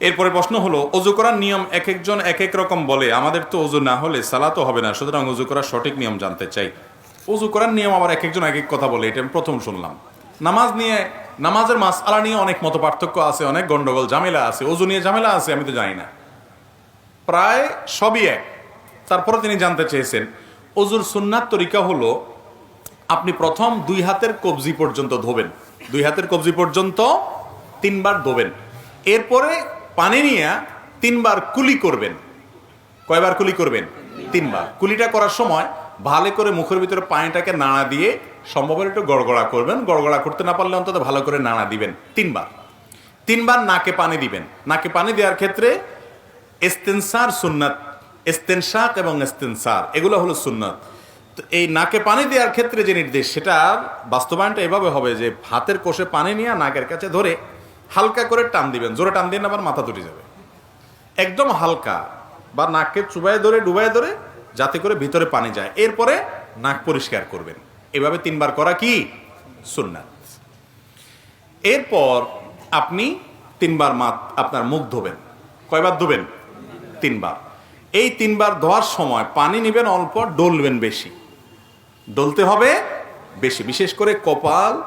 এরপরে প্রশ্ন হলো, অজু করার নিয়ম এক একজন এক এক রকম বলে, আমাদের তো অজু না হলে সালা তো হবে না, সুতরাং অজু করার সঠিক নিয়ম জানতে চাই। অজু করার নিয়ম আবার এক একজন এক এক কথা বলে, এটা আমি প্রথম শুনলাম। নামাজ নিয়ে, নামাজের মাস আলা নিয়ে অনেক মত পার্থক্য আছে, অনেক গন্ডগোল, ঝামেলা আছে, অজু নিয়ে ঝামেলা আছে, আমি তো জানি না। প্রায় সবই এক। তারপরে তিনি জানতে চেয়েছেন, অজুর সুন্নার তরিকা হলো, আপনি প্রথম দুই হাতের কবজি পর্যন্ত ধোবেন। দুই হাতের কবজি পর্যন্ত তিনবার ধোবেন। এরপরে পানি নিয়ে তিনবার কুলি করবেন। কয়বার কুলি করবেন? তিনবার। কুলিটা করার সময় ভালো করে মুখের ভিতরে পানিটাকে নাড়া দিয়ে সম্ভব একটু গড়গড়া করবেন। গড়গড়া করতে না পারলে অন্তত ভালো করে নাড়া দিবেন। তিনবার। তিনবার নাকে পানি দিবেন। নাকে পানি দেওয়ার ক্ষেত্রে এস্তেনসার সুন্নাত এস্তেনশাক এবং এস্তেনসার এগুলো হলো সুন্নাত। তো এই নাকে পানি দেওয়ার ক্ষেত্রে যে নির্দেশ, সেটার বাস্তবায়নটা এভাবে হবে যে হাতের কোষে পানি নিয়ে নাকের কাছে ধরে হালকা করে টান দিবেন। জোরে টান দিয়ে আবার মাথা তুলে যাবে। একদম হালকা, বা নাককে চুবায় ধরে ডুবায় ধরে, যাতে করে ভিতরে পানি যায়। এরপরে নাক পরিষ্কার করবেন। এভাবে তিনবার করা কি? সুন্নাত। এরপর আপনি তিনবার মাত আপনার মুখ ধোবেন। কয়বার ধোবেন? তিনবার। এই তিনবার ধোয়ার সময় পানি নেবেন অল্প, ডলবেন বেশি। ডলতে হবে বেশি। বিশেষ করে কপাল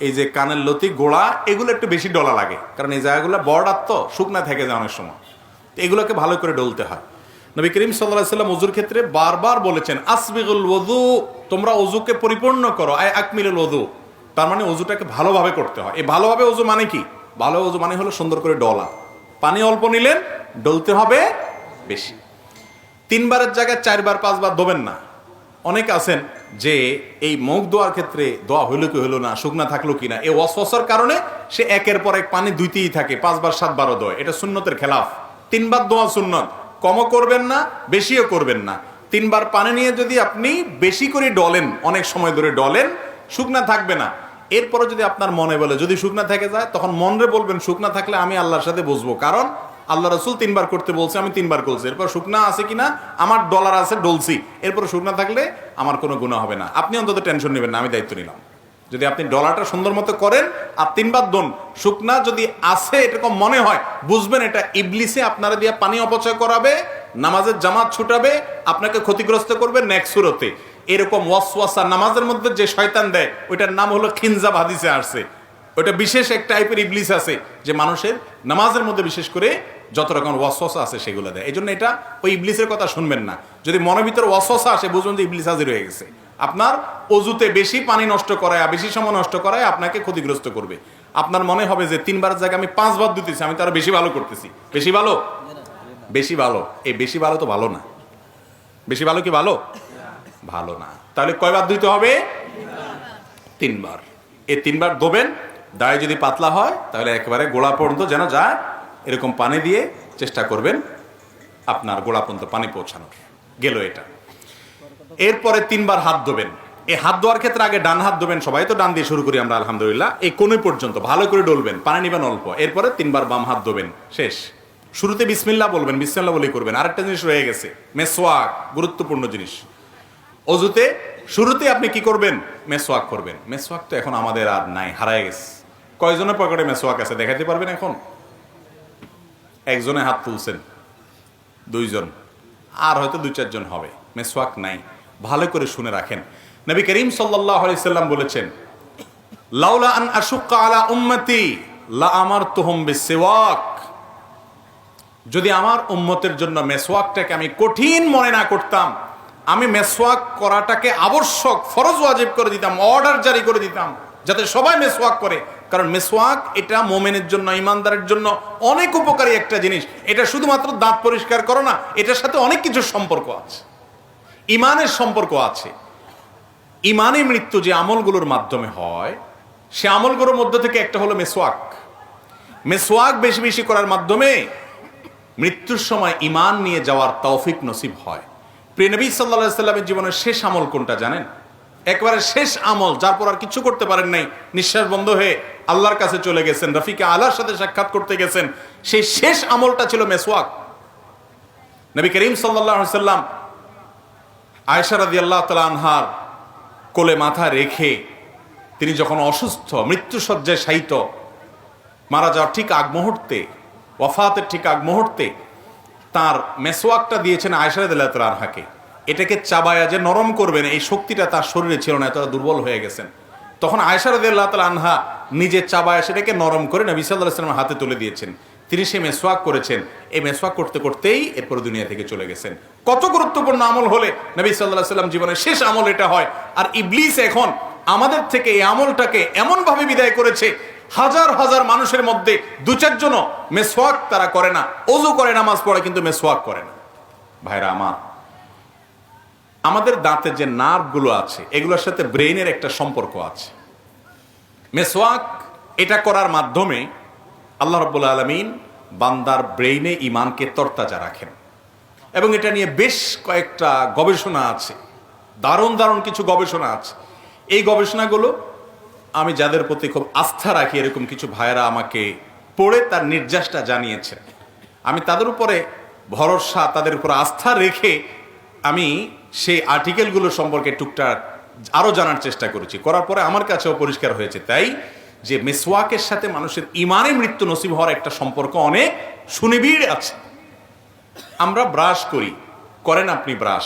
এই যে কানের লতি, গোড়া, এগুলো একটু বেশি ডলা লাগে। কারণ এই জায়গাগুলো বর্ডার তো, শুকনা থেকে যায় অনেক সময়। তো এগুলোকে ভালো করে ডলতে হয়। নবী করিম সাল্লাহ সাল্লাম অজুর ক্ষেত্রে বারবার বলেছেন, আসবিগুল ওদু তোমরা অজুকে পরিপূর্ণ করো, আয় আকমিলুল ওদু তার মানে অজুটাকে ভালোভাবে করতে হয়। এই ভালোভাবে অজু মানে কি? ভালো অজু মানে হলো সুন্দর করে ডলা। পানি অল্প নিলেন, ডলতে হবে বেশি। তিনবারের জায়গায় চারবার, পাঁচবার ধোবেন না। অনেক আছেন যে এই মুখ দোয়ার ক্ষেত্রে দোয়া হইল কি হইল না শুকনা থাকল কিনা এই অস্বসার কারণে সে একের পর এক পানি দুইতেই থাকে, পাঁচবার, সাতবারও দোয়। এটা সুন্নতের খেলাফ। তিনবার দোয়া সুন্নত। কমও করবেন না, বেশিও করবেন না। তিনবার পানি নিয়ে যদি আপনি বেশি করে ডলেন, অনেক সময় ধরে ডলেন শুকনা থাকবে না। এরপরে যদি আপনার মনে বলে, যদি শুকনা থেকে যায়, তখন মনরে বলবেন শুকনা থাকলে আমি আল্লাহর সাথে বসবো। কারণ আল্লাহ রসুল তিনবার করতে বলছে, আমি তিনবার করছি। এরপর শুকনা আছে কিনা? আমার ডলার আছে ডলছি এরপর শুকনা থাকলে আমার কোনো গুণা হবে না। আপনি অন্তত টেনশন নেবেন না, আমি দায়িত্ব নিলাম। যদি আপনি ডলারটা সুন্দর মতো করেন আর তিনবার দোন, শুকনা যদি আছে এরকম মনে হয়, বুঝবেন এটা ইবলিসে আপনারা দিয়ে পানি অপচয় করাবে, নামাজের জামাত ছুটাবে, আপনাকে ক্ষতিগ্রস্ত করবে নেক্সট সুরতে। এরকম ওয়াসওয়াসা নামাজের মধ্যে যে শয়তান দেয়, ওইটার নাম হলো খিনজাব হাদিসে আসছে। ওইটা বিশেষ এক টাইপের ইবলিস আছে যে মানুষের নামাজের মধ্যে বিশেষ করে যত রকম ওয়াসওয়াসা আছে সেগুলো দেয়। এই জন্য এটা ওই ইবলিসের কথা শুনবেন না। যদি মনের ভিতরে ওয়াসওয়াসা আসে, বুঝবেন যে ইবলিস হাজির হয়ে গেছে। আপনার অজুতে বেশি পানি নষ্ট করায়, বেশি সময় নষ্ট করায় আপনাকে ক্ষতিগ্রস্ত করবে। আপনার মনে হবে যে তিনবার জায়গায় আমি পাঁচবার দিতেছি আমি তো আরও বেশি ভালো করতেছি। বেশি ভালো? বেশি ভালো। এই বেশি ভালো তো ভালো না। বেশি ভালো কি ভালো? ভালো না। তাহলে কয়বার দিতে হবে? তিনবার। এই তিনবার ধোবেন দায় যদি পাতলা হয়, তাহলে একেবারে গোড়া পর্যন্ত যেন যায়, এরকম পানি দিয়ে চেষ্টা করবেন আপনার গোড়া পর্যন্ত পানি পৌঁছানোর। গেল এটা। এরপরে তিনবার হাত ধোবেন। এই হাত ধোয়ার ক্ষেত্রে আগে ডান হাত ধোবেন, সবাই তো ডান দিয়ে শুরু করি আমরা, আলহামদুলিল্লাহ। এই কোণে পর্যন্ত ভালো করে ডলবেন, পানি নেবেন অল্প। এরপরে তিনবার বাম হাত ধোবেন, শেষ। শুরুতে বিসমিল্লা বলবেন বিসমিল্লা বলেই করবেন। আরেকটা জিনিস রয়ে গেছে মেসোয়াক গুরুত্বপূর্ণ জিনিস। অজুতে, শুরুতে আপনি কি করবেন? মেসোয়াক করবেন। মেসোয়াক তো এখন আমাদের আর নাই, হারায় গেছে। কয়জনের পকেটে মেসোয়াক আছে দেখাতে পারবেন এখন? একজনে হাত তুলছেন, দুইজন। আর হয়তো দুই চারজন হবে, মেসোয়াক নাই। ভালো করে শুনে রাখেন। নবী করিম সাল্লাম বলেছেন যদি আমার উম্মতের জন্য মেসওয়াকটাকে আমি কঠিন মনে না করতাম, আমি মেসওয়াক করাটাকে আবশ্যক, ফরজ ওয়াজিব করে দিতাম, অর্ডার জারি করে দিতাম, যাতে সবাই মেসওয়াক করে। কারণ মেসোয়াক এটা মোমেনের জন্য, ইমানদারের জন্য অনেক উপকারী একটা জিনিস। এটা শুধুমাত্র দাঁত পরিষ্কার করো না, এটার সাথে অনেক কিছু সম্পর্ক আছে। ইমানের সম্পর্ক আছে। ইমানে মৃত্যু যে আমলগুলোর মাধ্যমে হয়, সে আমলগুলোর মধ্যে থেকে একটা হলো মেসোয়াক মেসোয়াক বেশি বেশি করার মাধ্যমে মৃত্যুর সময় ইমান নিয়ে যাওয়ার তৌফিক নসিব হয়। প্রিয় নবী সাল্লা সাল্লামের জীবনের শেষ আমল কোনটা জানেন? একবারে শেষ আমল, যার পর আর কিছু করতে পারেন নাই, নিঃশ্বাস বন্ধ হয়ে আল্লাহর কাছে চলে গেছেন, রফিকে আল্লাহর সাথে সাক্ষাৎ করতে গেছেন। সেই শেষ আমলটা ছিল মেসওয়াক। নবী করিম সাল্লাহ সাল্লাম আয়সা রাদি আল্লাহ তালা আনহার কোলে মাথা রেখে তিনি যখন অসুস্থ মৃত্যুসজ্জায় শায়িত, মারা যাওয়ার ঠিক আগ মুহূর্তে, ওয়াফাতের ঠিক আগ মুহূর্তে তার মেসোয়াকটা দিয়েছেন আয়সারদ আনহাকে। এটাকে চাবায়া যে নরম করবেন, এই শক্তিটা তার শরীরে ছিল না, এতটা দুর্বল হয়ে গেছেন। তখন আয়সারদ আনহা নিজে চাবায়া সেটাকে নরম করে নবী সাল্লাহ সাল্লামের হাতে তুলে দিয়েছেন। তিনি সে মেসোয়াক করেছেন। এই মেসোয়াক করতে করতেই এরপর দুনিয়া থেকে চলে গেছেন। কত গুরুত্বপূর্ণ আমল হলে নবী সাল্লাহ সাল্লাম জীবনের শেষ আমল এটা হয়। আর ইবলিস এখন আমাদের থেকে এই আমলটাকে এমনভাবে বিদায় করেছে, হাজার হাজার মানুষের মধ্যে দু চারজনও মেসওয়াক তারা করে না। অজু করে, নামাজ পড়ে, কিন্তু মেসওয়াক করে না। ভাইরা আমার আমাদের দাঁতে যে নার্ভগুলো আছে, এগুলোর সাথে ব্রেইনের একটা সম্পর্ক আছে। মেসওয়াক এটা করার মাধ্যমে আল্লাহ রব্বুল আলমিন বান্দার ব্রেইনে ইমানকে তরতাজা রাখেন। এবং এটা নিয়ে বেশ কয়েকটা গবেষণা আছে, দারুণ দারুণ কিছু গবেষণা আছে। এই গবেষণাগুলো আমি যাদের প্রতি খুব আস্থা রাখি, এরকম কিছু ভাইয়েরা আমাকে পড়ে তার নির্যাসটা জানিয়েছেন। আমি তাদের উপরে ভরসা, তাদের উপর আস্থা রেখে আমি সেই আর্টিকেলগুলো সম্পর্কে টুকটাক আরও জানার চেষ্টা করেছি। করার পরে আমার কাছেও পরিষ্কার হয়েছে। তাই যে মেসওয়াকের সাথে মানুষের ইমানে মৃত্যু নসিব হওয়ার একটা সম্পর্ক অনেক সুনিবিড় আছে। আমরা ব্রাশ করি। করেন আপনি ব্রাশ।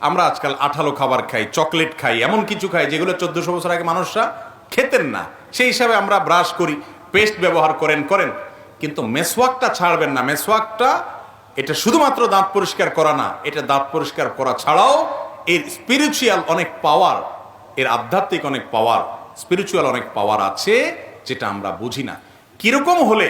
আমরা আজকাল আঠালো খাবার খাই, চকলেট খাই, এমন কিছু খাই যেগুলো চোদ্দশো বছর আগে মানুষরা খেতেন না। সেই হিসাবে আমরা ব্রাশ করি, পেস্ট ব্যবহার করেন করেন। কিন্তু মেসওয়াকটা ছাড়বেন না। মেসওয়াকটা এটা শুধুমাত্র দাঁত পরিষ্কার করা না, এটা দাঁত পরিষ্কার করা ছাড়াও এর স্পিরিচুয়াল অনেক পাওয়ার এর আধ্যাত্মিক অনেক পাওয়ার স্পিরিচুয়াল অনেক পাওয়ার আছে যেটা আমরা বুঝি না। কীরকম হলে?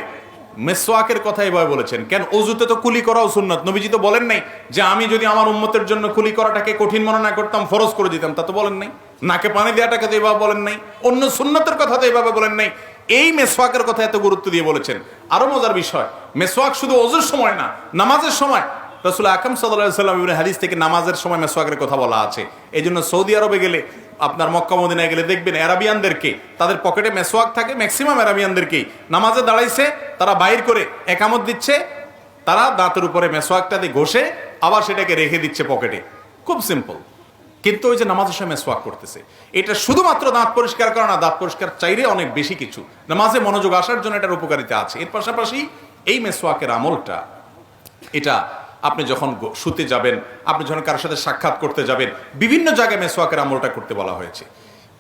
মেসওয়াকের কথা এভাবে বলেছেন, কেন অজুতে তো কুলি করাও সুন্নত? নবীজি তো বলেন নাই যে আমি যদি আমার উম্মতের জন্য কুলি করাটাকে কঠিন মনে না করতাম, ফরজ করে দিতাম, তা তো বলেন নাই। নাকে পানি দেওয়াটাকে তো এভাবে বলেন নাই। অন্য সুন্নতের কথা তো এভাবে বলেন নাই। এই মেসওয়াকের কথা এত গুরুত্ব দিয়ে বলেছেন। আরও মজার বিষয়, মেসওয়াক শুধু অজুর সময় না, নামাজের সময়। রসুল আকাম সাল্লাম ইবনে হাদিস থেকে নামাজের সময় মেসওয়াকের কথা বলা আছে। এই জন্য সৌদি আরবে গেলে, আপনার মক্কা, মদিনায় গেলে দেখবেন অ্যারাবিয়ানদেরকে, তাদের পকেটে মেসওয়াক থাকে, ম্যাক্সিমাম অ্যারাবিয়ানদেরকেই নামাজে দাঁড়াইছে, তারা বাইর করে একামত দিচ্ছে, তারা দাঁতের উপরে মেসওয়াকটা দিয়ে ঘষে আবার সেটাকে রেখে দিচ্ছে পকেটে। খুব সিম্পল কিন্তু ওই যে নামাজের সময় মেসওয়াক করতেছে। এটা শুধুমাত্র দাঁত পরিষ্কার করা না, দাঁত পরিষ্কার চাইলে অনেক বেশি কিছু। নামাজে মনোযোগ আসার জন্য এটার উপকারিতা আছে। এর পাশাপাশি এই মেসোয়াকের আমলটা, এটা আপনি যখন শুতে যাবেন, আপনি যখন কারোর সাথে সাক্ষাৎ করতে যাবেন, বিভিন্ন জায়গায় মেসোয়াকের আমলটা করতে বলা হয়েছে।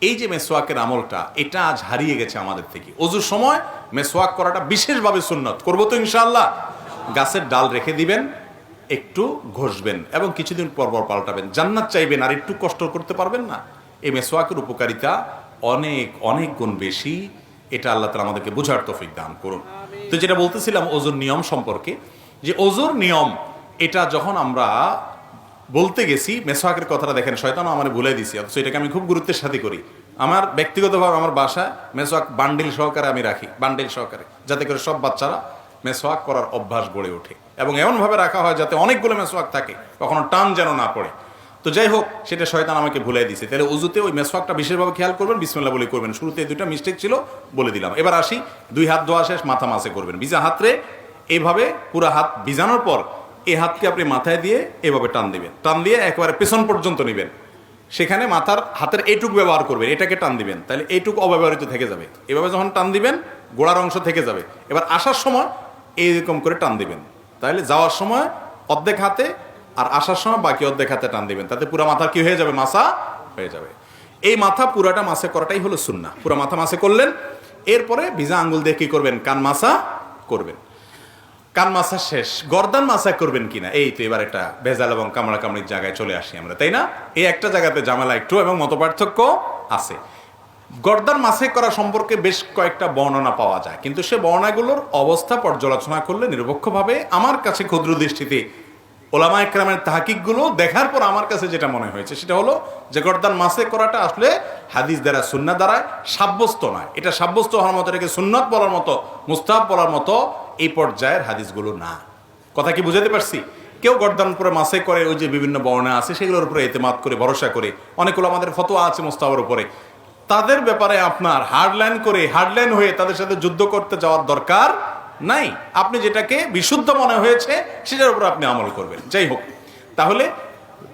এই যে মেসোয়াকের আমলটা, এটা আজ হারিয়ে গেছে আমাদের থেকে। অজুর সময় মেসোয়াক করাটা বিশেষভাবে সুন্নত। করব তো ইনশাআল্লাহ। গাছের ডাল রেখে দিবেন একটু ঘষবেন এবং কিছুদিন পর পর পাল্টাবেন। জান্নাত চাইবেন আর একটু কষ্ট করতে পারবেন না। এই মেসোয়াকের উপকারিতা অনেক অনেক গুণ বেশি। এটা আল্লাহ তালা আমাদেরকে বোঝার তৌফিক দান করুন। তো যেটা বলতেছিলাম ওজোর নিয়ম সম্পর্কে যে ওজোর নিয়ম এটা যখন আমরা বলতে গেছি মেসোয়াকের কথাটা দেখেন শয়তান আমার ভুলে দিছি অথচ এটাকে আমি খুব গুরুত্বের সাথে করি। আমার ব্যক্তিগতভাবে আমার বাসায় মেসোয়াক বান্ডিল সহকারে আমি রাখি বান্ডিল সহকারে যাতে করে সব বাচ্চারা মেসোয়াক করার অভ্যাস গড়ে ওঠে এবং এমনভাবে রাখা হয় যাতে অনেকগুলো মেসোয়াক থাকে, কখনো টান যেন না পড়ে। তো যাই হোক, সেটা শয়তান আমাকে ভুলাই দিছে। তাহলে উজুতে ওই মেসওয়াকটা বিশেষভাবে খেয়াল করবেন, বিসমিল্লাহ বলে করবেন। শুরুতে দুইটা মিস্টেক ছিল, বলে দিলাম। এবার আসি, দুই হাত ধোয়া শেষ, মাথা মাসে করবেন। ভিজা হাতরে এইভাবে পুরো হাত ভিজানোর পর এই হাতকে আপনি মাথায় দিয়ে এভাবে টান দিবেন। টান দিয়ে একেবারে পেছন পর্যন্ত নেবেন। সেখানে মাথার হাতের এইটুক ব্যবহার করবেন, এটাকে টান দিবেন। তাহলে এইটুক অব্যবহৃত থেকে যাবে। এভাবে যখন টান দিবেন, গোড়ার অংশ থেকে যাবে। এবার আসার সময় এইরকম করে টান দিবেন। তাহলে যাওয়ার সময় অর্ধেক হাতে আর আসার সময় বাকি অর্ধেক হাতে টান দিবেন। তাতে পুরো মাথার কি হয়ে যাবে? মাসা হয়ে যাবে। এই মাথা পুরাটা মাসে করাটাই হলো সুন্না পুরো মাথা মাসে করলেন, এরপরে ভিজা আঙ্গুল দিয়ে কি করবেন? কান মাসা করবেন। কান মাসা শেষ। গর্দান মাসা করবেন কিনা? এই তো এবার একটা ভেজাল এবং কামড়া কামড়ির জায়গায় চলে আসি আমরা, তাই না? এই একটা জায়গাতে জামেলা একটু এবং মত পার্থক্য আছে। গর্দান মাসে করা সম্পর্কে বেশ কয়েকটা বর্ণনা পাওয়া যায়। কিন্তু সে বর্ণনাগুলোর অবস্থা পর্যালোচনা করলে নিরপেক্ষভাবে আমার কাছে ক্ষুদ্র দৃষ্টিতে ওলামা একরামের তাহাকিকগুলো দেখার পর আমার কাছে যেটা মনে হয়েছে, সেটা হলো যে গর্দান মাসে করাটা আসলে হাদিস দ্বারা সুন্না দ্বারা সাব্যস্ত নয়। এটা সাব্যস্ত হওয়ার মতো, এটাকে সুন্নত বলার মতো মুস্তাব বলার মতো এই পর্যায়ের হাদিসগুলো না। কথা কি বুঝাতে পারছি? কেউ গর্দান উপরে মাসে করে, ওই যে বিভিন্ন বর্ণা আছে, সেগুলোর উপরে এতেমাত করে, ভরসা করে। অনেকগুলো আমাদের ফতোয়া আছে মুস্তাবের উপরে। তাদের ব্যাপারে আপনার হার্ডলাইন করে হার্ডলাইন হয়ে তাদের সাথে যুদ্ধ করতে যাওয়ার দরকার নাই। আপনি যেটাকে বিশুদ্ধ মনে হয়েছে, সেটার উপর আপনি আমল করবেন। যাই হোক, তাহলে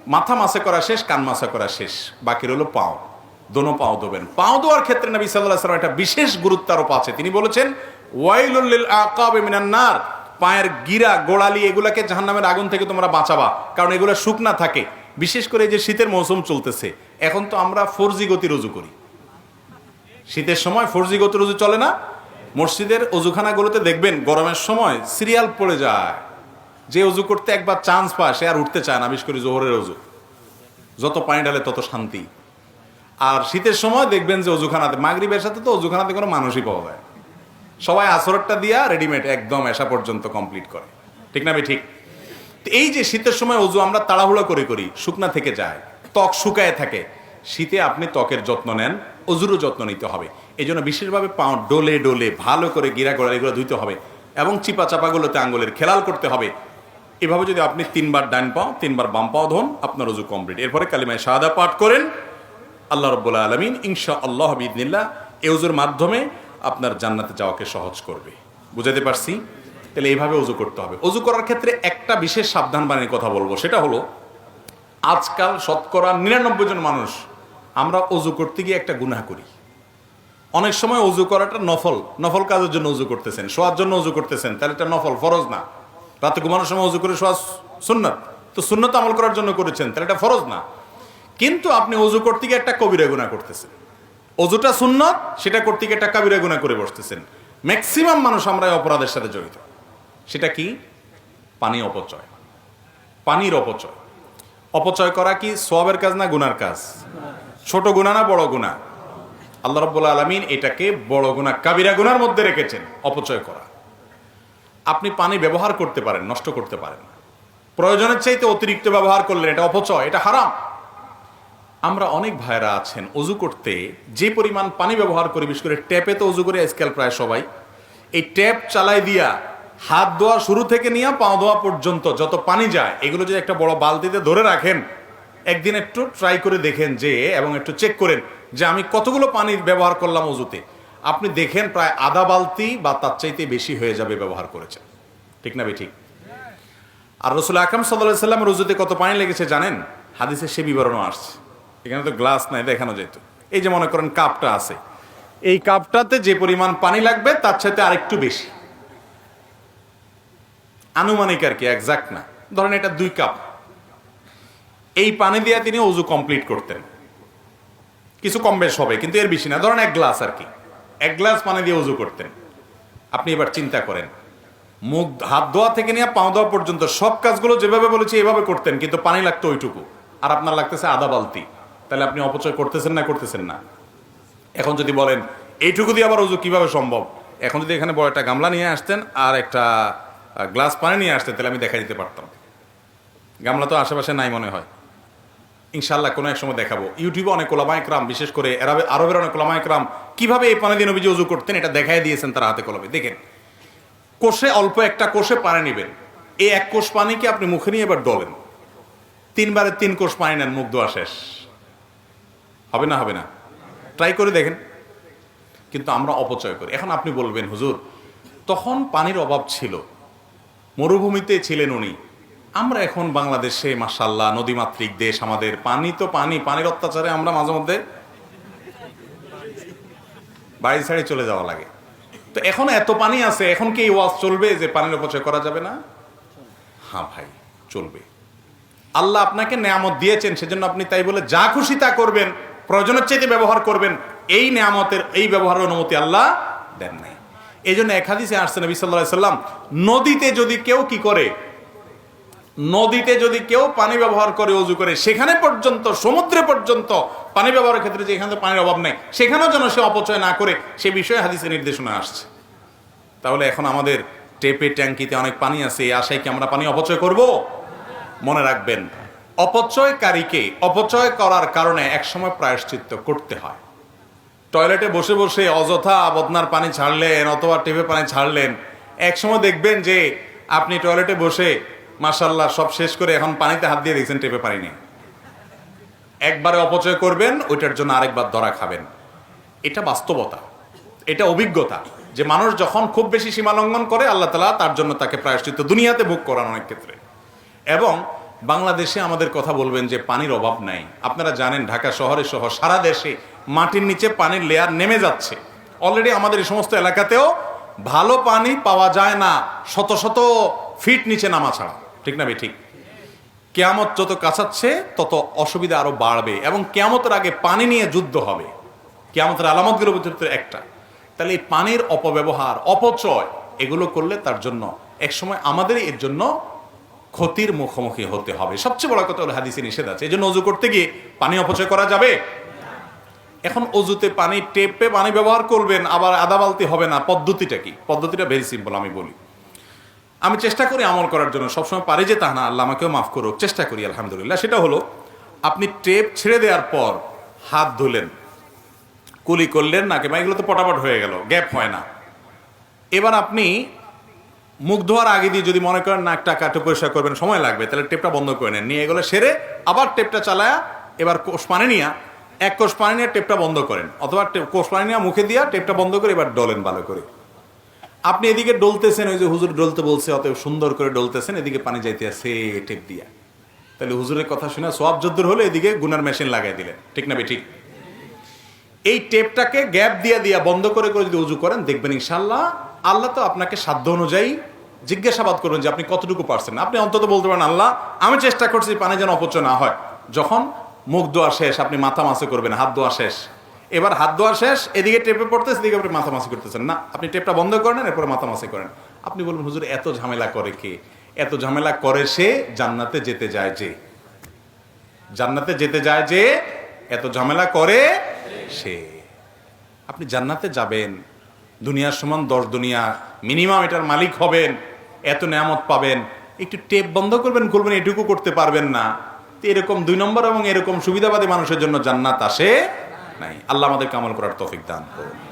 মাথা মাসে করা শেষ, কান মাসে করা শেষ। বাকি রইল পাও। দোনো পাও দেবেন। পাও দেওয়ার ক্ষেত্রে নবী সাল্লাহ একটা বিশেষ গুরুত্ব আরোপ আছে। তিনি বলেছেন ওয়াইলুল্লিল আকাব মিনান নার। পায়ের গিরা, গোড়ালি এগুলাকে জাহান্নামের আগুন থেকে তোমরা বাঁচাবা, কারণ এগুলো শুকনা থাকে। বিশেষ করে যে শীতের মৌসুম চলতেছে, এখন তো আমরা ফোর জি গতি রুজু করি। শীতের সময় ফোর জি গতি রুজু চলে না? মসজিদের অজুখানাগুলোতে দেখবেন গরমের সময় সিরিয়াল পড়ে যায়। যে অজু করতে একবার চান্স পায়, সে আর উঠতে চায় না, বিশেষ করে জোহরের অজু যত পানি ঢালে তত শান্তি। আর শীতের সময় দেখবেন যে অজুখানাতে মাগরিবের সাথে তো অজুখানাতে কোনো মানুষই পাওয়া যায়। সবাই আসরটা দিয়া রেডিমেড একদম এসা পর্যন্ত কমপ্লিট করে। ঠিক না ভাই? ঠিক। এই যে শীতের সময় অজু আমরা তাড়াহুড়ো করে করি, শুকনা থেকে যায়, ত্বক শুকায় থাকে শীতে আপনি ত্বকের যত্ন নেন, অজুরও যত্ন নিতে হবে। এই জন্য বিশেষভাবে পাও ডোলে ডোলে ভালো করে গিরা গোড়া এগুলো ধুইতে হবে এবং চিপা চাপাগুলোতে আঙ্গুলের খেলাল করতে হবে। এভাবে যদি আপনি তিনবার ডান পাও, তিনবার বাম পাও ধন, আপনার অজু কমপ্লিট এরপরে কালিমায় শাহাদা পাঠ করেন, আল্লাহ রব্বুল্লা আলমিন ইনশা আল্লাহ বিদিনিল্লা এ উজুর মাধ্যমে আপনার জান্নাতে যাওয়াকে সহজ করবে। বুঝাতে পারছি? তাহলে এইভাবে অজু করতে হবে। অজু করার ক্ষেত্রে একটা বিশেষ সাবধান বাণীর কথা বলব। সেটা হলো, আজকাল শতকরা নিরানব্বই জন মানুষ আমরা অজু করতে গিয়ে একটা গুনাহ করি। অনেক সময় অজু করাটা নফল। নফল কাজের জন্য অজু করতেছেন, শোয়ার জন্য অজু করতেছেন, তাহলে এটা নফল, ফরজ না। রাতে ঘুমানোর সময় অজু করে শোয়া সুন্নত। তো সুন্নত আমল করার জন্য করেছেন, তাহলে এটা ফরজ না। কিন্তু আপনি অজু করতে গিয়ে একটা কবিরা গুণা করতেছেন। অজুটা সুন্নত, সেটা করতে গিয়ে একটা কবিরা গুণা করে বসতেছেন। ম্যাক্সিমাম মানুষ আমরা অপরাধের সাথে জড়িত। সেটা কি? পানি অপচয়। পানির অপচয়। অপচয় করা কি? সোয়াবের কাজ না গুনার কাজ? ছোট গুণা না বড় গুণা? আল্লাহ রব্বুল আলমিন এটাকে বড় গুণা কাবিরা গুনার মধ্যে রেখেছেন, অপচয় করা। আপনি পানি ব্যবহার করতে পারেন, নষ্ট করতে পারেন প্রয়োজনের চাইতে অতিরিক্ত ব্যবহার করলেন, এটা অপচয়, এটা হারাম। আমরা অনেক ভাইরা আছেন অজু করতে যে পরিমাণ পানি ব্যবহার করি, বিশেষ করে ট্যাপে তো অজু করে আজকাল প্রায় সবাই, এই ট্যাপ চালাই দিয়া হাত ধোয়া শুরু থেকে নিয়ে পাও ধোয়া পর্যন্ত যত পানি যায়, এগুলো যদি একটা বড় বালতিতে ধরে রাখেন একদিন একটু ট্রাই করে দেখেন যে, এবং একটু চেক করেন যে আমি কতগুলো পানি ব্যবহার করলাম অজুতে। আপনি দেখেন প্রায় আধা বালতি বা তার চাইতে বেশি হয়ে যাবে ব্যবহার করেছেন। ঠিক না ঠিক আর রসুল আকরম সাল্লাহ সাল্লামের রুজুতে কত পানি লেগেছে জানেন? হাদিসে সে বিবরণও আসছে। এখানে তো গ্লাস নাই, দেখানো যেত এই যে মনে করেন কাপটা আছে। এই কাপটাতে যে পরিমাণ পানি লাগবে, তার সাথে আরেকটু বেশি। আনুমানিক আর কি একজাক্ট না। ধরেন এটা দুই কাপ। এই পানি দিয়ে তিনি অজু কমপ্লিট করতেন। কিছু কম বেশ হবে, কিন্তু এর বেশি না। ধরেন এক গ্লাস আর কি। এক গ্লাস পানি দিয়ে অজু করতেন। আপনি এবার চিন্তা করেন, মুখ, হাত ধোয়া থেকে নিয়ে পাও ধোয়া পর্যন্ত সব কাজগুলো যেভাবে বলেছি এভাবে করতেন, কিন্তু পানি লাগতো ওইটুকু। আর আপনার লাগতেছে আধা বালতি। তাহলে আপনি অপচয় করতেছেন না করতেছেন না। এখন যদি বলেন, এইটুকু দিয়ে আবার অজু কীভাবে সম্ভব? এখন যদি এখানে বড় একটা গামলা নিয়ে আসতেন আর একটা গ্লাস পানি নিয়ে আসতেন, তাহলে আমি দেখা দিতে পারতাম। গামলা তো আশেপাশে নাই মনে হয়। ইনশাল্লাহ কোনো এক সময় দেখাবো। ইউটিউবে অনেক ওলামাইকরাম বিশেষ করে এরাবে আরবের অনেক ওলামাইকরাম কীভাবে এই পানি দিয়ে নবীজি অজু করতেন, এটা দেখাই দিয়েছেন তারা হাতে কলমে। দেখেন, কোষে অল্প একটা কোষে পানি নেবেন। এই এক কোষ পানিকে আপনি মুখে নিয়ে এবার ডলেন? তিনবারে তিন কোষ পানি নেন, মুখ ধোয়া শেষ। হবে না হবে না? ট্রাই করে দেখেন। কিন্তু আমরা অপচয় করি। এখন আপনি বলবেন, হুজুর, তখন পানির অভাব ছিল, মরুভূমিতে ছিলেন উনি। আমরা এখন বাংলাদেশে মাসাল্লাহ নদীমাতৃক দেশ, আমাদের পানি তো পানি, পানির অত্যাচারে আমরা মাঝে মধ্যে বাড়ি ছাড়ি চলে যাওয়া লাগে। তো এখন এত পানি আছে, এখন কি এই ওয়াজ চলবে যে পানির অপচয় করা যাবে না? হ্যাঁ ভাই, চলবে। আল্লাহ আপনাকে নেয়ামত দিয়েছেন, সেজন্য আপনি তাই বলে যা খুশি তা করবেন, প্রয়োজনের চাইতে ব্যবহার করবেন, এই নেয়ামতের, এই ব্যবহারের অনুমতি আল্লাহ দেন নাই। এই জন্য এক হাদিসে আসছে নবী সাল্লাহ সাল্লাম নদীতে যদি কেউ কি করে নদীতে যদি কেউ পানি ব্যবহার করে, অজু করে, সেখানে পর্যন্ত, সমুদ্রে পর্যন্ত পানি ব্যবহারের ক্ষেত্রে যে এখানে পানির অভাব নেই, সেখানেও যেন সে অপচয় না করে, সে বিষয়ে হাদিসে নির্দেশনা আসছে। তাহলে এখন আমাদের টেপে ট্যাঙ্কিতে অনেক পানি আছে, এই আশায় কি আমরা পানি অপচয় করব? মনে রাখবেন, অপচয়কারীকে অপচয় করার কারণে একসময় প্রায়শ্চিত্ত করতে হয়। টয়লেটে বসে বসে অযথা বদনার পানি ছাড়লেন অথবা টেপে পানি ছাড়লেন, একসময় দেখবেন যে আপনি টয়লেটে বসে মাসাল্লাহ সব শেষ করে এখন পানিতে হাত দিয়ে দেখছেন টেপে পানি নেই। একবারে অপচয় করবেন, ওইটার জন্য আরেকবার ধরা খাবেন। এটা বাস্তবতা, এটা অভিজ্ঞতা যে মানুষ যখন খুব বেশি সীমা লঙ্ঘন করে, আল্লাহ তালা তার জন্য তাকে প্রায়শ্চিত দুনিয়াতে ভোগ করান অনেক ক্ষেত্রে। এবং বাংলাদেশে আমাদের কথা বলবেন যে পানির অভাব নাই। আপনারা জানেন, ঢাকা শহরে সহ সারা দেশে মাটির নিচে পানির লেয়ার নেমে যাচ্ছে। অলরেডি আমাদের এই সমস্ত এলাকাতেও ভালো পানি পাওয়া যায় না, শত শত ফিট নিচে নামা ছাড়া। ঠিক না ঠিক কেয়ামত যত কাছাচ্ছে তত অসুবিধা আরও বাড়বে এবং কেয়ামতের আগে পানি নিয়ে যুদ্ধ হবে। কেয়ামতের আলামতগুলোর ভিতরে একটা। তাহলে এই পানির অপব্যবহার, অপচয়, এগুলো করলে তার জন্য একসময় আমাদেরই এর জন্য ক্ষতির মুখোমুখি হতে হবে। সবচেয়ে বড় কথা হলো হাদিসে নিষেধ আছে। এই জন্য অজু করতে গিয়ে পানি অপচয় করা যাবে? এখন অজুতে পানি টেপে পানি ব্যবহার করবেন, আবার আদা বালতি হবে না। পদ্ধতিটা কি? পদ্ধতিটা ভেরি সিম্পল আমি বলি। আমি চেষ্টা করি আমল করার জন্য। সবসময় পারি যে, তা না, আল্লাহ আমাকেও মাফ করুক। চেষ্টা করি, আলহামদুলিল্লাহ। সেটা হলো, আপনি টেপ ছেড়ে দেওয়ার পর হাত ধুলেন। কুলি করলেন নাকি বা এগুলো তো পটাপট হয়ে গেল, গ্যাপ হয় না। এবার আপনি মুখ ধোয়ার আগে দিয়ে যদি মনে করেন, না, একটা কাটে পরিষ্কার করবেন, সময় লাগবে, তাহলে টেপটা বন্ধ করে নেন। নিয়ে এগুলো সেরে আবার টেপটা চালায়া, এবার কোষ পানি নিয়ে, এক কোষ পানি নিয়ে টেপটা বন্ধ করেন। অথবা কোষ পানি নিয়ে মুখে দিয়া টেপটা বন্ধ করে এবার ডলেন ভালো করে। আপনি এদিকে ডলতেছেন, ওই যে হুজুর ডলতে বলছে, অতএব সুন্দর করে ডলতেছেন, এদিকে পানি যাইতে আছে, টেপ দিয়া। তাহলে হুজুরের কথা শুনে সব যদ্দুর হলে, এদিকে গুনার মেশিন লাগাই দিলেন। ঠিক না ঠিক? এই টেপটাকে গ্যাপ দিয়া দিয়া বন্ধ করে করে যদি উজু করেন, দেখবেন ইনশাল্লাহ আল্লাহ তো আপনাকে সাধ্য অনুযায়ী জিজ্ঞাসাবাদ করবেন যে আপনি কতটুকু পারছেন। আপনি অন্তত বলতে পারেন, আল্লাহ, আমি চেষ্টা করছি পানি যেন অপচয় না হয়। যখন মুখ ধোয়া শেষ, আপনি মাথা মাছে করবেন, হাত ধোয়া শেষ। এবার হাত ধোয়া শেষ, এদিকে টেপে পড়তেছে, এদিকে আপনি মাথা মাসি করতেছেন। না, আপনি টেপটা বন্ধ করেন, এরপরে মাথা মাসি করেন। আপনি বলবেন, হুজুর, এত ঝামেলা করে কে? এত ঝামেলা করে সে জান্নাতে যেতে যায় যে। জান্নাতে যেতে যায় যে, এত ঝামেলা করে সে। আপনি জান্নাতে যাবেন দুনিয়ার সমান দশ দুনিয়া মিনিমাম এটার মালিক হবেন, এত নেয়ামত পাবেন। একটু টেপ বন্ধ করবেন, খুলবেন, এটুকু করতে পারবেন না। এরকম দুই নম্বর এবং এরকম সুবিধাবাদী মানুষের জন্য জান্নাত আসে নাই। আল্লাহ আমাদেরকে আমল করার তৌফিক দান করুন।